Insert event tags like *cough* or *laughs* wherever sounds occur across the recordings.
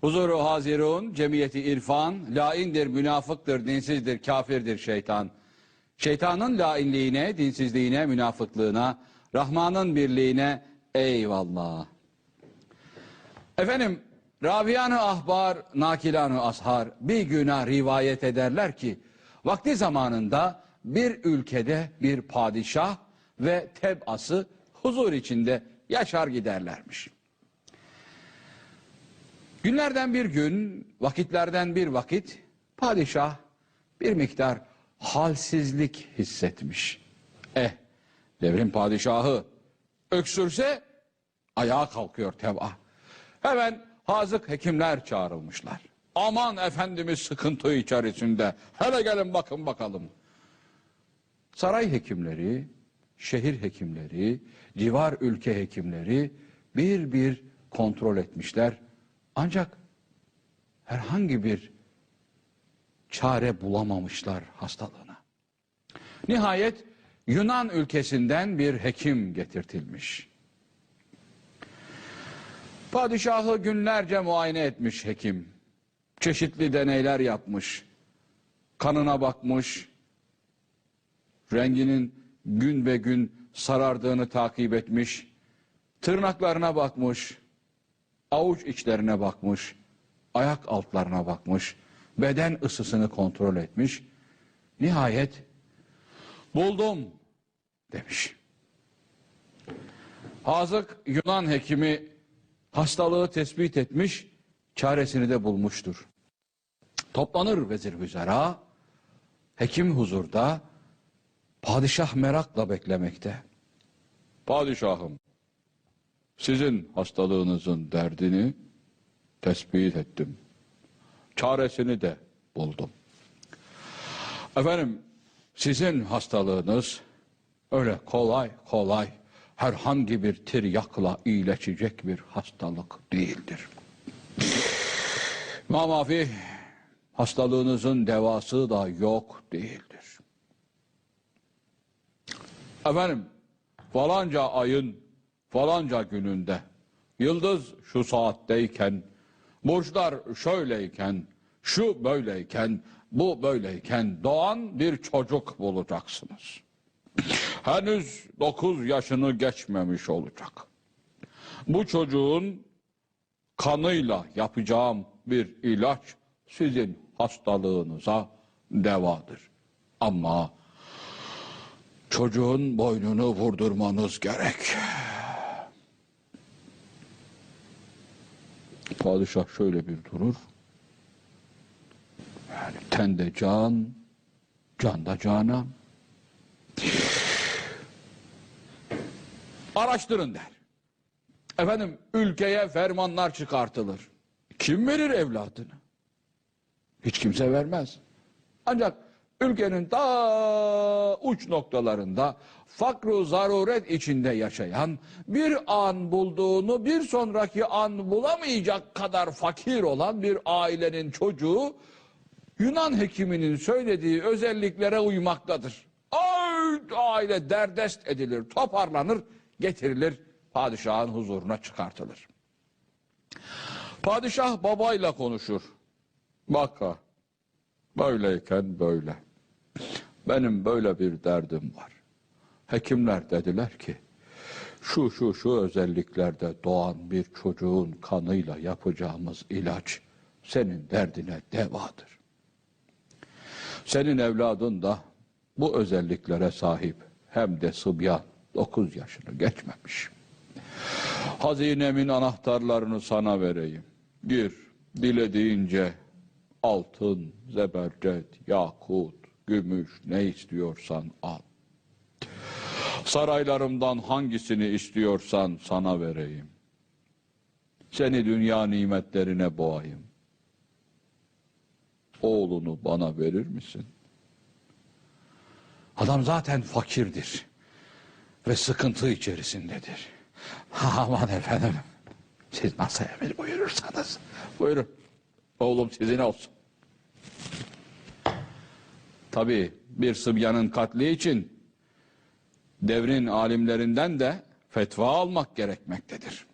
Huzuru hazirun, cemiyeti irfan, laindir, münafıktır, dinsizdir, kafirdir şeytan. Şeytanın lainliğine, dinsizliğine, münafıklığına, Rahman'ın birliğine eyvallah. Efendim, Rabiyan-ı Ahbar, Nakilan-ı Ashar bir güne rivayet ederler ki, vakti zamanında bir ülkede bir padişah ve tebası huzur içinde yaşar giderlermiş. Günlerden bir gün, vakitlerden bir vakit padişah bir miktar halsizlik hissetmiş. Eh, devrin padişahı öksürse ayağa kalkıyor teba. Hemen hazık hekimler çağrılmışlar. Aman efendimiz sıkıntı içerisinde. Hele gelin bakın bakalım. Saray hekimleri, şehir hekimleri, civar ülke hekimleri bir bir kontrol etmişler. Ancak herhangi bir çare bulamamışlar hastalığına. Nihayet Yunan ülkesinden bir hekim getirtilmiş. Padişahı günlerce muayene etmiş hekim. Çeşitli deneyler yapmış. Kanına bakmış. Renginin gün be gün sarardığını takip etmiş. Tırnaklarına bakmış. Avuç içlerine bakmış. Ayak altlarına bakmış. Beden ısısını kontrol etmiş. Nihayet buldum demiş. Hazık Yunan hekimi hastalığı tespit etmiş, çaresini de bulmuştur. Toplanır vezir vüzera, hekim huzurda, padişah merakla beklemekte. Padişahım, sizin hastalığınızın derdini tespit ettim. Çaresini de buldum. Efendim, sizin hastalığınız öyle kolay kolay herhangi bir tiryakla iyileşecek bir hastalık değildir. Mamafi hastalığınızın devası da yok değildir. Efendim falanca ayın falanca gününde yıldız şu saatteyken burçlar şöyleyken şu böyleyken bu böyleyken doğan bir çocuk bulacaksınız henüz 9 yaşını geçmemiş olacak. Bu çocuğun kanıyla yapacağım bir ilaç sizin hastalığınıza devadır. Ama çocuğun boynunu vurdurmanız gerek. Padişah şöyle bir durur. Yani tende can, canda canan. araştırın der. Efendim ülkeye fermanlar çıkartılır. Kim verir evladını? Hiç kimse vermez. Ancak ülkenin ta uç noktalarında fakru zaruret içinde yaşayan bir an bulduğunu bir sonraki an bulamayacak kadar fakir olan bir ailenin çocuğu Yunan hekiminin söylediği özelliklere uymaktadır. Ay, aile derdest edilir, toparlanır, getirilir, padişahın huzuruna çıkartılır. Padişah babayla konuşur. Baka, böyleyken böyle. Benim böyle bir derdim var. Hekimler dediler ki, şu şu şu özelliklerde doğan bir çocuğun kanıyla yapacağımız ilaç senin derdine devadır. Senin evladın da bu özelliklere sahip hem de sıbyan 9 yaşını geçmemiş. Hazinemin anahtarlarını sana vereyim. Gir, dilediğince altın, zebercet, yakut, gümüş ne istiyorsan al. Saraylarımdan hangisini istiyorsan sana vereyim. Seni dünya nimetlerine boğayım. Oğlunu bana verir misin? Adam zaten fakirdir ve sıkıntı içerisindedir. *laughs* Aman efendim, siz nasıl emir buyurursanız, buyurun. Oğlum sizin olsun. Tabi bir sıbyanın katli için devrin alimlerinden de fetva almak gerekmektedir.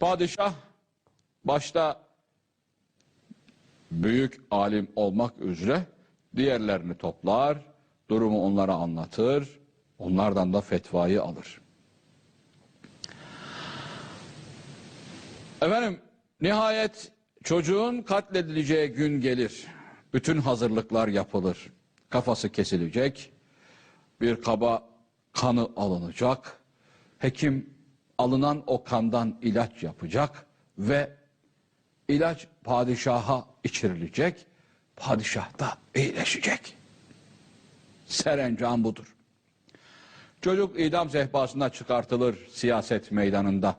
Padişah başta büyük alim olmak üzere diğerlerini toplar, durumu onlara anlatır, onlardan da fetvayı alır. Efendim, nihayet çocuğun katledileceği gün gelir. Bütün hazırlıklar yapılır. Kafası kesilecek, bir kaba kanı alınacak. Hekim alınan o kandan ilaç yapacak ve ilaç padişaha içirilecek. Padişah da iyileşecek. Serencam budur. Çocuk idam sehpasına çıkartılır siyaset meydanında.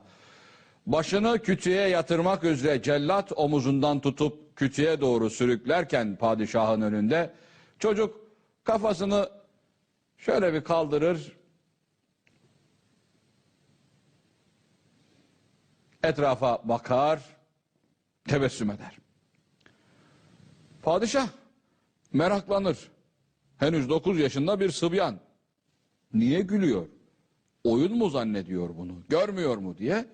Başını kütüğe yatırmak üzere cellat omuzundan tutup kütüğe doğru sürüklerken padişahın önünde çocuk kafasını şöyle bir kaldırır. Etrafa bakar, tebessüm eder. Padişah meraklanır. Henüz 9 yaşında bir sıbyan. Niye gülüyor? Oyun mu zannediyor bunu? Görmüyor mu diye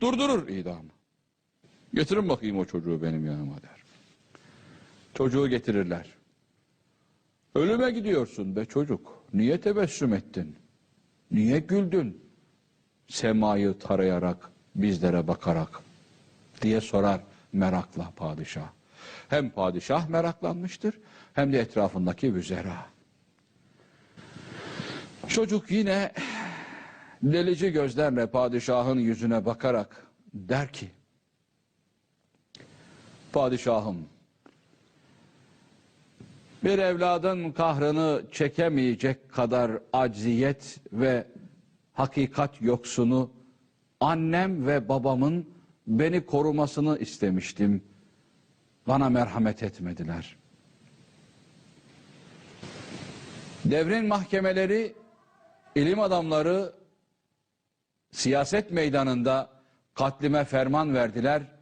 durdurur idamı. Getirin bakayım o çocuğu benim yanıma der. Çocuğu getirirler. Ölüme gidiyorsun be çocuk. Niye tebessüm ettin? Niye güldün? Semayı tarayarak, bizlere bakarak diye sorar merakla padişah. Hem padişah meraklanmıştır hem de etrafındaki vüzera. Çocuk yine delici gözlerle padişahın yüzüne bakarak der ki Padişahım bir evladın kahrını çekemeyecek kadar acziyet ve hakikat yoksunu annem ve babamın beni korumasını istemiştim. Bana merhamet etmediler. Devrin mahkemeleri, ilim adamları siyaset meydanında katlime ferman verdiler,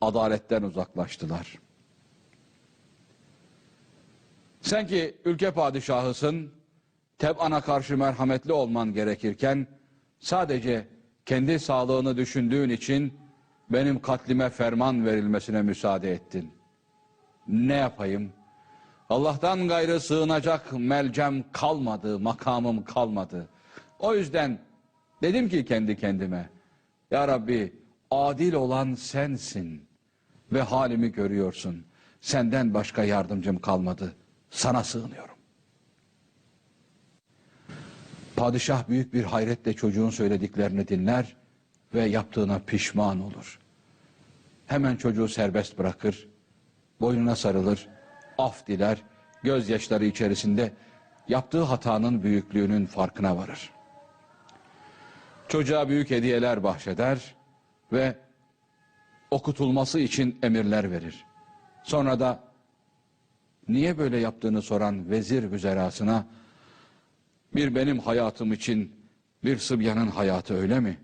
adaletten uzaklaştılar. Sen ki ülke padişahısın, tebana karşı merhametli olman gerekirken, sadece kendi sağlığını düşündüğün için benim katlime ferman verilmesine müsaade ettin. Ne yapayım? Allah'tan gayrı sığınacak melcem kalmadı, makamım kalmadı. O yüzden dedim ki kendi kendime, Ya Rabbi adil olan sensin ve halimi görüyorsun. Senden başka yardımcım kalmadı. Sana sığınıyorum. Padişah büyük bir hayretle çocuğun söylediklerini dinler ve yaptığına pişman olur. Hemen çocuğu serbest bırakır, boynuna sarılır, af diler, gözyaşları içerisinde yaptığı hatanın büyüklüğünün farkına varır. Çocuğa büyük hediyeler bahşeder ve okutulması için emirler verir. Sonra da niye böyle yaptığını soran vezir vüzerasına bir benim hayatım için bir sıbyanın hayatı öyle mi?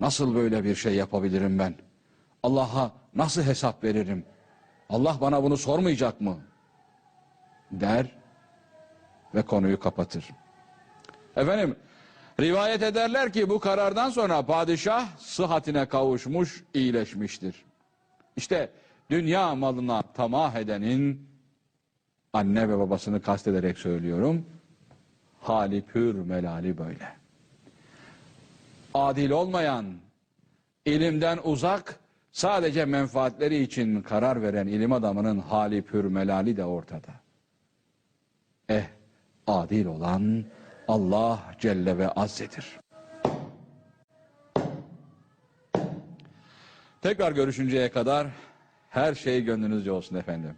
Nasıl böyle bir şey yapabilirim ben? Allah'a nasıl hesap veririm? Allah bana bunu sormayacak mı? Der ve konuyu kapatır. Efendim rivayet ederler ki bu karardan sonra padişah sıhhatine kavuşmuş, iyileşmiştir. İşte dünya malına tamah edenin anne ve babasını kastederek söylüyorum. Hali pür melali böyle. Adil olmayan, ilimden uzak, sadece menfaatleri için karar veren ilim adamının hali pür melali de ortada. Eh, adil olan Allah Celle ve Azze'dir. Tekrar görüşünceye kadar her şey gönlünüzce olsun efendim.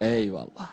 Eyvallah.